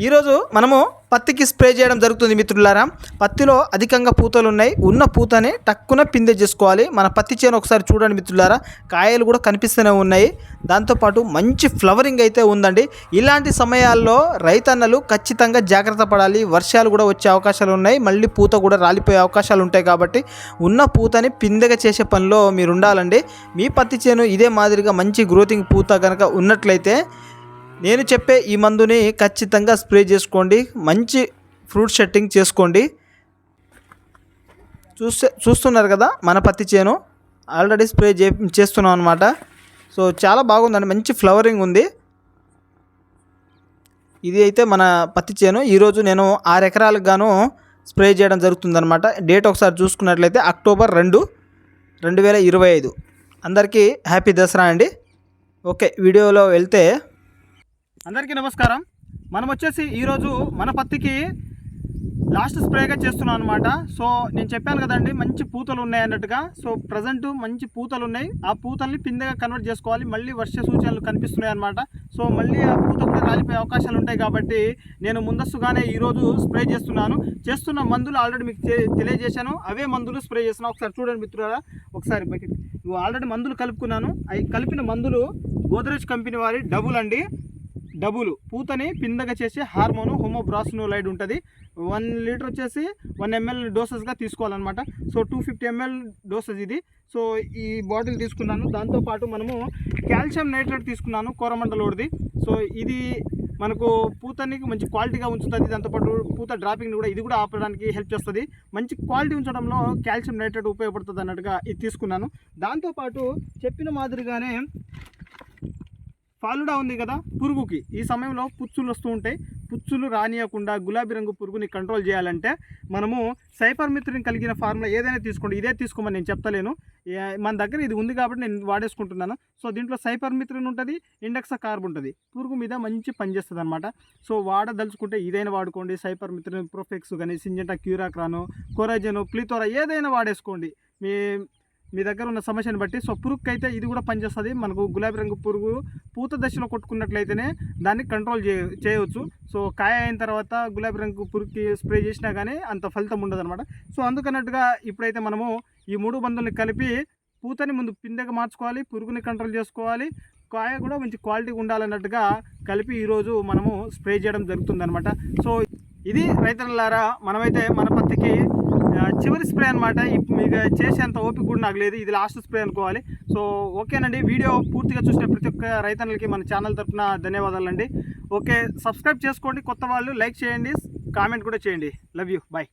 ఈరోజు మనము పత్తికి స్ప్రే చేయడం జరుగుతుంది మిత్రులారా. పత్తిలో అధికంగా పూతలు ఉన్నాయి. ఉన్న పూతని టక్కున పిందె చేసుకోవాలి. మన పత్తి చేను ఒకసారి చూడండి మిత్రులారా. కాయలు కూడా కనిపిస్తూనే ఉన్నాయి. దాంతోపాటు మంచి ఫ్లవరింగ్ అయితే ఉందండి. ఇలాంటి సమయాల్లో రైతన్నలు ఖచ్చితంగా జాగ్రత్త పడాలి. వర్షాలు కూడా వచ్చే అవకాశాలు ఉన్నాయి. మళ్ళీ పూత కూడా రాలిపోయే అవకాశాలు ఉంటాయి కాబట్టి ఉన్న పూతని పిందెగా చేసే పనిలో మీరు ఉండాలండి మీ పత్తి చేను ఇదే మాదిరిగా మంచి గ్రోతింగ్ పూత కనుక ఉన్నట్లయితే నేను చెప్పే ఈ మందుని ఖచ్చితంగా స్ప్రే చేసుకోండి. మంచి ఫ్రూట్ సెట్టింగ్ చేసుకోండి. చూస్తే చూస్తున్నారు కదా మన పత్తి చేను. ఆల్రెడీ స్ప్రే చే చేస్తున్నాం అనమాట సో చాలా బాగుందండి. మంచి ఫ్లవరింగ్ ఉంది. ఇది అయితే మన పత్తి చేను. ఈరోజు నేను ఆరు ఎకరాలకు గాను స్ప్రే చేయడం జరుగుతుందనమాట డేట్ ఒకసారి చూసుకున్నట్లయితే అక్టోబర్ రెండు రెండు వేల ఇరవై ఐదు. అందరికీ హ్యాపీ దసరా అండి. ఓకే వీడియోలో వెళ్తే అందరికీ నమస్కారం. మనం వచ్చేసి ఈరోజు మన పత్తికి లాస్ట్ స్ప్రేగా చేస్తున్నాం అనమాట సో నేను చెప్పాను కదండి మంచి పూతలు ఉన్నాయి అన్నట్టుగా. సో ప్రజెంట్ మంచి పూతలు ఉన్నాయి. ఆ పూతల్ని పిందెగా కన్వర్ట్ చేసుకోవాలి. మళ్ళీ వర్ష సూచనలు కనిపిస్తున్నాయి అనమాట సో మళ్ళీ ఆ పూత కూడా రాలిపోయే అవకాశాలు ఉంటాయి కాబట్టి నేను ముందస్తుగానే ఈరోజు స్ప్రే చేస్తున్నాను. చేస్తున్న మందులు ఆల్రెడీ మీకు తెలియజేశాను. అవే మందులు స్ప్రే చేస్తున్నాను ఒకసారి చూడండి మిత్రులారా. ఒకసారి బకెట్ ఆల్రెడీ మందులు కలుపుకున్నాను. అవి కలిపిన మందులు గోద్రేజ్ కంపెనీ వారి డబుల్ అండి. డబుల్. పూతని పిందగా చేసే హార్మోన్ హోమోబ్రాసినోలైడ్ ఉంటుంది. వన్ లీటర్ వచ్చేసి వన్ ఎంఎల్ డోసెస్గా తీసుకోవాలన్నమాట. So two fifty ML doses ఇది. సో ఈ బాటిల్ తీసుకున్నాను. దాంతోపాటు మనము కాల్షియం నైట్రేట్ తీసుకున్నాను కోరమండలోడిది సో ఇది మనకు పూతని మంచి క్వాలిటీగా ఉంచుతుంది. దాంతోపాటు పూత డ్రాపింగ్ని కూడా ఇది కూడా ఆపడానికి హెల్ప్ చేస్తుంది. మంచి క్వాలిటీ ఉంచడంలో కాల్షియం నైట్రేట్ ఉపయోగపడుతుంది అన్నట్టుగా ఇది తీసుకున్నాను. దాంతోపాటు చెప్పిన మాదిరిగానే ఫాలుడా ఉంది కదా పురుగుకి. ఈ సమయంలో పుచ్చులు వస్తూ ఉంటాయి. పుచ్చులు రానియకుండా గులాబీ రంగు పురుగుని కంట్రోల్ చేయాలంటే మనము సైపర్మిత్రిని కలిగిన ఫార్ములా ఏదైనా తీసుకోండి. ఇదే తీసుకోమని నేను చెప్తలేను. మన దగ్గర ఇది ఉంది కాబట్టి నేను వాడేసుకుంటున్నాను. సో దీంట్లో సైపర్మిత్రిని ఉంటుంది ఇండెక్సా కార్బ్ ఉంటుంది. పురుగు మీద మంచి పనిచేస్తుంది అనమాట సో వాడదలుచుకుంటే ఇదైనా వాడుకోండి. సైపర్మిత్రిని ప్రొఫెక్స్ కానీ సింజెంటా క్యూరాక్రాను కొరాజను ప్లితోరా ఏదైనా వాడేసుకోండి. మీ మీ దగ్గర ఉన్న సమస్యను బట్టి. సో పురుగుకి అయితే ఇది కూడా పనిచేస్తుంది. మనకు గులాబీ రంగు పురుగు పూత దశలో కొట్టుకున్నట్లయితేనే దాన్ని కంట్రోల్ చేయవచ్చు సో కాయ అయిన తర్వాత గులాబీ రంగు పురుగుకి స్ప్రే చేసినా కానీ అంత ఫలితం ఉండదనమాట సో అందుకన్నట్టుగా ఇప్పుడైతే మనము ఈ మూడు మందుల్ని కలిపి పూతని ముందు పిందెగా మార్చుకోవాలి పురుగుని కంట్రోల్ చేసుకోవాలి కాయ కూడా మంచి క్వాలిటీ ఉండాలన్నట్టుగా కలిపి ఈరోజు మనము స్ప్రే చేయడం జరుగుతుందనమాట సో ఇది రైతులారా మనమైతే మన పత్తికి చివరి స్ప్రే అనమాట ఇప్పుడు మీకు చేసేంత ఓపిక కూడా నాకు లేదు. ఇది లాస్ట్ స్ప్రే అనుకోవాలి. సో ఓకేనండి వీడియో పూర్తిగా చూసిన ప్రతి ఒక్క రైతన్నలకి మన ఛానల్ తరఫున ధన్యవాదాలండి. ఓకే సబ్స్క్రైబ్ చేసుకోండి కొత్త వాళ్ళు. లైక్ చేయండి. కామెంట్ కూడా చేయండి. Love you bye